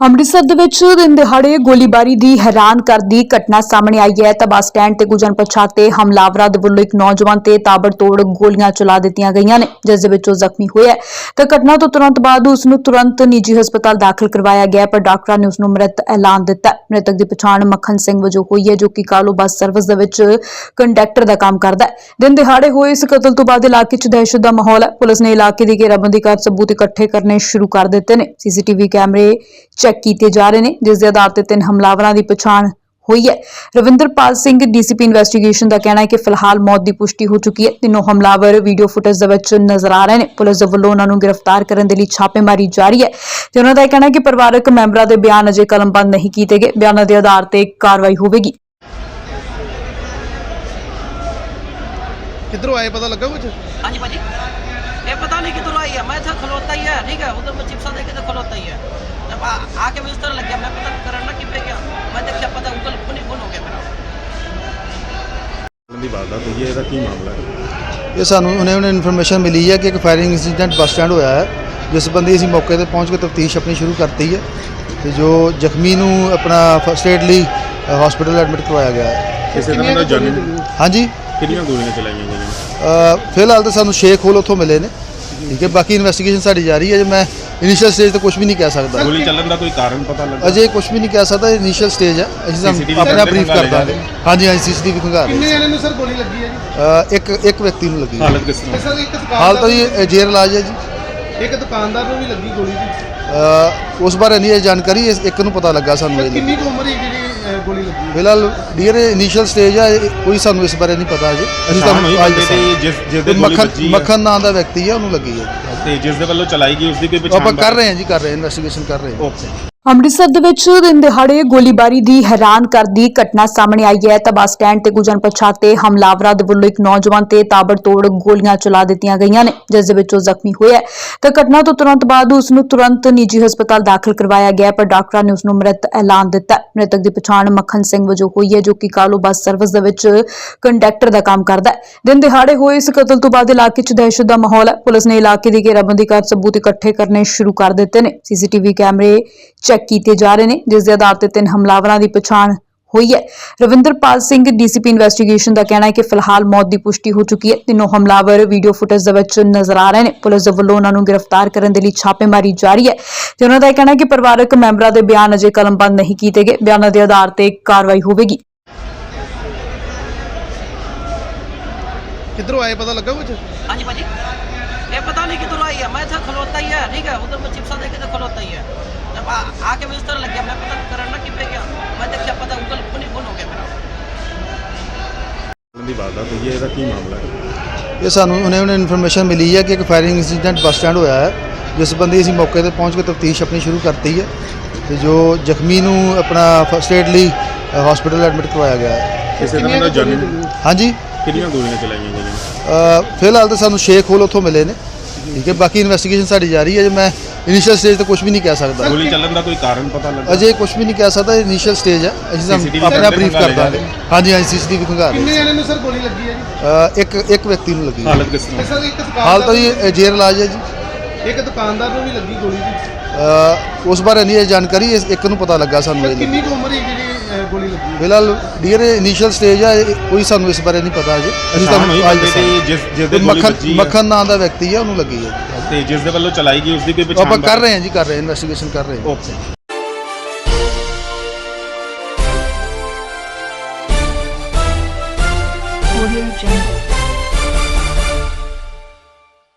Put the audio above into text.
ਅੰਮ੍ਰਿਤਸਰ ਦੇ ਵਿੱਚ ਦਿਨ ਦਿਹਾੜੇ ਗੋਲੀਬਾਰੀ ਦੀ ਹੈਰਾਨ ਕਰਦੀ ਘਟਨਾ ਸਾਹਮਣੇ ਆਈ ਹੈ। ਤਾਂ ਬੱਸ ਸਟੈਂਡ ਤੇ ਕੁਝ ਅਣਪਛਾਤੇ ਹਮਲਾਵਰਾਂ ਦੇ ਵੱਲੋਂ ਇੱਕ ਨੌਜਵਾਨ ਤੇ ਤਾਬੜਤੋੜ ਗੋਲੀਆਂ ਚਲਾ ਦਿੱਤੀਆਂ ਗਈਆਂ ਨੇ, ਜਿਸ ਦੇ ਵਿੱਚ ਉਹ ਜ਼ਖਮੀ ਹੋਇਆ ਤਾਂ ਘਟਨਾ ਤੋਂ ਤੁਰੰਤ ਬਾਅਦ ਉਸ ਨੂੰ ਤੁਰੰਤ ਨਿੱਜੀ ਹਸਪਤਾਲ ਦਾਖਲ ਕਰਵਾਇਆ ਗਿਆ ਪਰ ਡਾਕਟਰਾਂ ਨੇ ਉਸ ਨੂੰ ਮ੍ਰਿਤ ਐਲਾਨ ਦਿੱਤਾ ਮ੍ਰਿਤਕ ਦੀ ਪਛਾਣ ਮੱਖਣ ਸਿੰਘ ਵਜੋਂ ਹੋਈ ਹੈ, ਜੋ ਕਿ ਕਾਲੋ ਬੱਸ ਸਰਵਿਸ ਦੇ ਵਿੱਚ ਕੰਡਕਟਰ ਦਾ ਕੰਮ ਕਰਦਾ ਹੈ। ਦਿਨ ਦਿਹਾੜੇ ਹੋਏ ਇਸ ਕਤਲ ਤੋਂ ਬਾਅਦ ਇਲਾਕੇ 'ਚ ਦਹਿਸ਼ਤ ਦਾ ਮਾਹੌਲ ਹੈ। ਪੁਲਿਸ ਨੇ ਇਲਾਕੇ ਦੀ ਘੇਰਾਬੰਦੀ ਕਰ ਸਬੂਤ ਇਕੱਠੇ ਕਰਨੇ ਸ਼ੁਰੂ ਕਰ ਦਿੱਤੇ ਨੇ। ਸੀਸੀਟੀਵੀ ਕੈਮਰੇ ਚੈੱਕ ਕੀਤੇ ਜਾ ਰਹੇ ਨੇ ਜਿਸ ਦੇ ਆਧਾਰ ਤੇ ਤਿੰਨ ਹਮਲਾਵਰਾਂ ਦੀ ਪਛਾਣ ਹੋਈ ਹੈ। ਰਵਿੰਦਰਪਾਲ ਸਿੰਘ ਡੀਸੀਪੀ ਇਨਵੈਸਟੀਗੇਸ਼ਨ ਦਾ ਕਹਿਣਾ ਹੈ ਕਿ ਫਿਲਹਾਲ ਮੌਤ ਦੀ ਪੁਸ਼ਟੀ ਹੋ ਚੁੱਕੀ ਹੈ। ਤਿੰਨੋਂ ਹਮਲਾਵਰ ਵੀਡੀਓ ਫੁਟੇਜ ਦੇ ਵਿੱਚ ਨਜ਼ਰ ਆ ਰਹੇ ਨੇ। ਪੁਲਿਸ ਵੱਲੋਂ ਉਹਨਾਂ ਨੂੰ ਗ੍ਰਿਫਤਾਰ ਕਰਨ ਦੇ ਲਈ ਛਾਪੇਮਾਰੀ ਜਾਰੀ ਹੈ ਤੇ ਉਹਨਾਂ ਦਾ ਕਹਿਣਾ ਹੈ ਕਿ ਪਰਿਵਾਰਕ ਮੈਂਬਰਾਂ ਦੇ ਬਿਆਨ ਅਜੇ ਕਲਮਬੰਦ ਨਹੀਂ ਕੀਤੇ ਗਏ। ਬਿਆਨਾਂ ਦੇ ਆਧਾਰ ਤੇ ਕਾਰਵਾਈ ਹੋਵੇਗੀ। ਕਿੱਧਰੋਂ ਆਏ? ਪਤਾ ਲੱਗਾ ਕੁਝ ਹਾਂਜੀ ਭਾਜੀ। ਇਹ ਪਤਾ ਨਹੀਂ ਕਿੱਧਰੋਂ ਆਈ ਹੈ। ਮੈਂ ਇੱਥੇ ਖਲੋਤਾ ਹੀ ਹੈ। ਠੀਕ ਹੈ। ਉਧਰ ਮੈਂ ਚਿਪਸਾਂ ਦੇ ਕੇ ਖਲੋਤਾ ਹੀ ਹੈ। जब आ, आके मैं इस तरह लग गया मैं पता करना कि पे गया मैं देखा पता गूगल फोन ही फोन हो गया मेरा ਦੀ ਵਾਰਦਾਤ ਹੋਈ ਹੈ ਇਹਦਾ ਕੀ ਮਾਮਲਾ ਹੈ ਇਹ ਸਾਨੂੰ ਉਹਨੇ ਉਹਨੇ ਇਨਫੋਰਮੇਸ਼ਨ ਮਿਲੀ ਹੈ ਕਿ ਇੱਕ ਫਾਇਰਿੰਗ ਇਨਸੀਡੈਂਟ ਬੱਸ ਸਟੈਂਡ ਹੋਇਆ ਹੈ ਜਿਸ ਸੰਬੰਧੀ ਅਸੀਂ ਮੌਕੇ ਤੇ ਪਹੁੰਚ ਕੇ ਤਫਤੀਸ਼ ਆਪਣੀ ਸ਼ੁਰੂ ਕਰਤੀ ਹੈ ਤੇ ਜੋ ਜ਼ਖਮੀ ਨੂੰ ਆਪਣਾ ਫਸਟ ਏਡ ਲਈ ਹਸਪੀਟਲ ਐਡਮਿਟ ਕਰਵਾਇਆ ਗਿਆ ਹੈ ਕਿਸੇ ਤਰ੍ਹਾਂ ਦਾ ਜਾਨੀ ਹਾਂਜੀ ਕਿੰਨੀਆਂ ਗੋਲੀਆਂ ਚਲਾਈਆਂ ਗਈਆਂ ਅ, ਫਿਲਹਾਲ ਤਾਂ ਸਾਨੂੰ ਸ਼ੇਖ ਹੋਲ ਉੱਥੋਂ ਮਿਲੇ ਨੇ ਠੀਕ ਹੈ ਬਾਕੀ ਇਨਵੈਸਟੀਗੇਸ਼ਨ ਸਾਡੀ ਜਾਰੀ ਹੈ ਜੇ ਮੈਂ ਇਨੀਸ਼ੀਅਲ ਸਟੇਜ ਤੇ ਕੁਝ ਵੀ ਨਹੀਂ ਕਹਿ ਸਕਦਾ। ਗੋਲੀ ਚੱਲਣ ਦਾ ਕੋਈ ਕਾਰਨ ਪਤਾ ਲੱਗਾ? ਅਜੇ ਕੁਝ ਵੀ ਨਹੀਂ ਕਹਿ ਸਕਦਾ ਇਨੀਸ਼ੀਅਲ ਸਟੇਜ ਹੈ ਅਸੀਂ ਤੁਹਾਨੂੰ ਆਪਣਾ ਬਰੀਫ ਕਰ ਦਾਂਗੇ। ਹਾਂਜੀ ਹਾਂਜੀ ਸੀਸੀਟੀਵੀ ਖੰਗਾ ਰਹੇ ਕਿੰਨੇ ਜਣੇ ਨੂੰ ਸਰ ਗੋਲੀ ਲੱਗੀ ਹੈ ਜੀ? ਇੱਕ ਇੱਕ ਵਿਅਕਤੀ ਨੂੰ ਲੱਗੀ ਹੈ। ਹਾਲਤ ਕਿਸ ਤੇ ਤਰ੍ਹਾਂ ਸਰ ਇੱਕ ਦੁਕਾਨਦਾਰ ਹਾਲ ਤਾਂ ਜੀ ਇਹ ਜੇਰ ਇਲਾਜ ਹੈ ਜੀ। ਇੱਕ ਦੁਕਾਨਦਾਰ ਨੂੰ ਵੀ ਲੱਗੀ ਗੋਲੀ ਜੀ। ਅ, ਉਸ ਬਾਰੇ ਨਹੀਂ ਇਹ ਜਾਣਕਾਰੀ ਇੱਕ ਨੂੰ ਪਤਾ ਲੱਗਾ ਸਾਨੂੰ ਇਹ ਕਿੰਨੀ ਕੁ ਉਮਰ ਹੈ ਜਿਹੜੀ ਗੋਲੀ ਲੱਗੀ ਫਿਲਹਾਲ ਡੀਅਰ ਇਨੀਸ਼ੀਅਲ ਸਟੇਜ ਹੈ ਕੋਈ ਸਾਨੂੰ ਇਸ ਬਾਰੇ ਨਹੀਂ ਪਤਾ ਅਜੇ। ਅਸੀਂ ਤੁਹਾਨੂੰ ਅੱਜ ਜਿਸ ਜਿਸ ਦੇ ਤੇ ਮੱਖਣ ਮੱਖਣ ਨਾਂ ਦਾ ਵਿਅਕਤੀ ਹੈ ਉਹਨੂੰ ਲੱਗੀ ਹੈ। ਤੇ ਜਿਸ ਦੇ ਵੱਲੋਂ ਚਲਾਈ ਗਈ ਉਸ ਦੀ ਕੋਈ ਪਛਾਣ ਆਪਾਂ ਕਰ ਰਹੇ ਹਾਂ ਜੀ ਕਰ ਰਹੇ ਹਾਂ ਇਨਵੈਸਟੀਗੇਸ਼ਨ ਕਰ ਰਹੇ ਹਾਂ। ਓਕੇ ਅੰਮ੍ਰਿਤਸਰ ਦੇ ਵਿੱਚ ਦਿਨ ਦਿਹਾੜੇ ਗੋਲੀਬਾਰੀ ਦੀ ਹੈਰਾਨ ਕਰਦੀ ਘਟਨਾ ਸਾਹਮਣੇ ਆਈ ਹੈ। ਤਾਂ ਬੱਸ ਸਟੈਂਡ ਤੇ ਕੁਝ ਅਣਪਛਾਤੇ ਹਮਲਾਵਰਾਂ ਦੇ ਵੱਲੋਂ ਇੱਕ ਨੌਜਵਾਨ ਤੇ ਤਾਬੜਤੋੜ ਗੋਲੀਆਂ ਚਲਾ ਦਿੱਤੀਆਂ ਗਈਆਂ ਨੇ, ਜਿਸ ਦੇ ਵਿੱਚ ਉਹ ਜ਼ਖਮੀ ਹੋਇਆ ਤਾਂ ਘਟਨਾ ਤੋਂ ਤੁਰੰਤ ਬਾਅਦ ਉਸ ਨੂੰ ਤੁਰੰਤ ਨਿੱਜੀ ਹਸਪਤਾਲ ਦਾਖਲ ਕਰਵਾਇਆ ਗਿਆ ਪਰ ਡਾਕਟਰਾਂ ਨੇ ਉਸ ਨੂੰ ਮ੍ਰਿਤ ਐਲਾਨ ਦਿੱਤਾ ਮ੍ਰਿਤਕ ਦੀ ਪਛਾਣ ਮੱਖਣ ਸਿੰਘ ਵਜੋਂ ਹੋਈ ਹੈ, ਜੋ ਕਿ ਕਾਲੋ ਬੱਸ ਸਰਵਿਸ ਦੇ ਵਿੱਚ ਕੰਡਕਟਰ ਦਾ ਕੰਮ ਕਰਦਾ ਹੈ। ਦਿਨ ਦਿਹਾੜੇ ਹੋਏ ਇਸ ਕਤਲ ਤੋਂ ਬਾਅਦ ਇਲਾਕੇ 'ਚ ਦਹਿਸ਼ਤ ਦਾ ਮਾਹੌਲ ਹੈ। ਪੁਲਿਸ ਨੇ ਇਲਾਕੇ ਦੀ ਘੇਰਾਬੰਦੀ ਕਰ ਸਬੂਤ ਇਕੱਠੇ ਕਰਨੇ ਸ਼ੁਰੂ ਕਰ ਦਿੱਤੇ ਨੇ। ਸੀਸੀਟੀਵੀ ਕੈਮਰੇ ਚੈੱਕ ਕੀਤੇ ਜਾ ਰਹੇ ਨੇ ਜਿਸ ਦੇ ਆਧਾਰ ਤੇ ਤਿੰਨ ਹਮਲਾਵਰਾਂ ਦੀ ਪਛਾਣ ਹੋਈ ਹੈ ਰਵਿੰਦਰਪਾਲ ਸਿੰਘ ਡੀਸੀਪੀ ਇਨਵੈਸਟੀਗੇਸ਼ਨ ਦਾ ਕਹਿਣਾ ਹੈ ਕਿ ਫਿਲਹਾਲ ਮੌਤ ਦੀ ਪੁਸ਼ਟੀ ਹੋ ਚੁੱਕੀ ਹੈ ਤਿੰਨੋਂ ਹਮਲਾਵਰ ਵੀਡੀਓ ਫੁਟੇਜ ਦੇ ਵਿੱਚ ਨਜ਼ਰ ਆ ਰਹੇ ਨੇ ਪੁਲਿਸ ਦੇ ਵੱਲੋਂ ਉਹਨਾਂ ਨੂੰ ਗ੍ਰਿਫਤਾਰ ਕਰਨ ਦੇ ਲਈ ਛਾਪੇਮਾਰੀ ਜਾਰੀ ਹੈ ਤੇ ਉਹਨਾਂ ਦਾ ਇਹ ਕਹਿਣਾ ਹੈ ਕਿ ਪਰਿਵਾਰਕ ਮੈਂਬਰਾਂ ਦੇ ਬਿਆਨ ਅਜੇ ਕਲਮਬੰਦ ਨਹੀਂ ਕੀਤੇ ਗਏ ਬਿਆਨਾਂ ਦੇ ਆਧਾਰ ਤੇ ਕਾਰਵਾਈ ਹੋਵੇਗੀ ਕਿੱਧਰੋਂ ਆਏ ਪਤਾ ਲੱਗਾ ਕੁਝ हाँ जी भाजी ये पता नहीं किधर आई है मैं था खलोता ही है ठीक है उधर मैं चिप्सा देखे तो खलोता ही है जब आ, आके मैं इस तरह लग गया मैं पता करना कि पे गया मैं देखा पता गूगल फोन ही फोन हो गया मेरा ਦੀ ਵਾਰਦਾਤ ਹੋਈ ਹੈ ਇਹਦਾ ਕੀ ਮਾਮਲਾ ਹੈ ਇਹ ਸਾਨੂੰ ਉਹਨੇ ਉਹਨੇ ਇਨਫੋਰਮੇਸ਼ਨ ਮਿਲੀ ਹੈ ਕਿ ਇੱਕ ਫਾਇਰਿੰਗ ਇਨਸੀਡੈਂਟ ਬੱਸ ਸਟੈਂਡ ਹੋਇਆ ਹੈ ਜਿਸ ਸੰਬੰਧੀ ਅਸੀਂ ਮੌਕੇ ਤੇ ਪਹੁੰਚ ਕੇ ਤਫਤੀਸ਼ ਆਪਣੀ ਸ਼ੁਰੂ ਕਰਤੀ ਹੈ ਤੇ ਜੋ ਜ਼ਖਮੀ ਨੂੰ ਆਪਣਾ ਫਸਟ ਏਡ ਲਈ ਹਸਪੀਟਲ ਐਡਮਿਟ ਕਰਵਾਇਆ ਗਿਆ ਹੈ ਕਿਸੇ ਤਰ੍ਹਾਂ ਦਾ ਜਾਨੀ ਹਾਂਜੀ ਕਿੰਨੀਆਂ ਗੋਲੀਆਂ ਚਲਾਈਆਂ ਗਈਆਂ ਅ, ਫਿਲਹਾਲ ਤਾਂ ਸਾਨੂੰ ਸ਼ੇਖ ਹੋਲ ਉੱਥੋਂ ਮਿਲੇ ਨੇ ਠੀਕ ਹੈ ਬਾਕੀ ਇਨਵੈਸਟੀਗੇਸ਼ਨ ਸਾਡੀ ਜਾਰੀ ਹੈ ਜੇ ਮੈਂ ਇਨੀਸ਼ੀਅਲ ਸਟੇਜ ਤੇ ਕੁਝ ਵੀ ਨਹੀਂ ਕਹਿ ਸਕਦਾ। ਗੋਲੀ ਚੱਲਣ ਦਾ ਕੋਈ ਕਾਰਨ ਪਤਾ ਲੱਗਾ? ਅਜੇ ਕੁਝ ਵੀ ਨਹੀਂ ਕਹਿ ਸਕਦਾ ਇਨੀਸ਼ੀਅਲ ਸਟੇਜ ਹੈ। ਅਸੀਂ ਆਪਣਾ ਬਰੀਫ ਕਰ ਜਾ ਦਾਂਗੇ ਹਾਂਜੀ ਹਾਂਜੀ ਸੀਸੀਟੀਵੀ ਖੰਗਾ ਰਹੇ ਕਿੰਨੇ ਜਣੇ ਨੂੰ। ਸਰ ਗੋਲੀ ਲੱਗੀ ਹੈ ਜੀ? ਇੱਕ ਇੱਕ ਵਿਅਕਤੀ ਨੂੰ ਲੱਗੀ ਹੈ। ਹਾਲਤ ਕਿਸ ਤਰ੍ਹਾਂ? ਸਰ ਇੱਕ ਹਾਲ ਤਾਂ ਦੁਕਾਨਦਾਰ ਜੀ ਇਹ ਜੇਰ ਇਲਾਜ ਹੈ ਜੀ। ਇੱਕ ਦੁਕਾਨਦਾਰ ਨੂੰ ਵੀ ਲੱਗੀ ਗੋਲੀ ਜੀ। ਉਸ ਬਾਰੇ ਨਹੀਂ ਇਹ ਜਾਣਕਾਰੀ ਇੱਕ ਨੂੰ ਪਤਾ ਲੱਗਾ ਸਾਨੂੰ ਕਿੰਨੀ ਉਮਰ ਹੈ ਗੋਲੀ ਲੱਗੀ ਫਿਲਹਾਲ ਡੀਅਰ ਇਨੀਸ਼ੀਅਲ ਸਟੇਜ ਇਹ- ਕੋਈ ਸਾਨੂੰ ਇਸ ਬਾਰੇ ਨਹੀਂ ਪਤਾ ਅਜੇ। ਅਸੀਂ ਤੁਹਾਨੂੰ ਅੱਜ ਦੱਸਾਂਗੇ। ਜਿਸ ਜਿਸ ਦੇ ਗੋਲੀ ਮੱਖਣ ਵੱਜੀ ਹੈ ਮੱਖਣ ਨਾਂ ਦਾ ਵਿਅਕਤੀ ਹੈ ਉਹਨੂੰ ਲੱਗੀ ਹੈ ਤੇ ਜਿਸ ਦੇ ਵੱਲੋਂ ਚਲਾਈ ਗਈ ਉਸ ਦੀ ਕੋਈ ਪਛਾਣ ਆਪਾਂ ਕਰ ਰਹੇ ਹਾਂ ਜੀ ਕਰ ਰਹੇ ਹਾਂ ਇਨਵੈਸਟੀਗੇਸ਼ਨ ਕਰ ਰਹੇ ਹਾਂ। ਓਕੇ। Audio Jungle.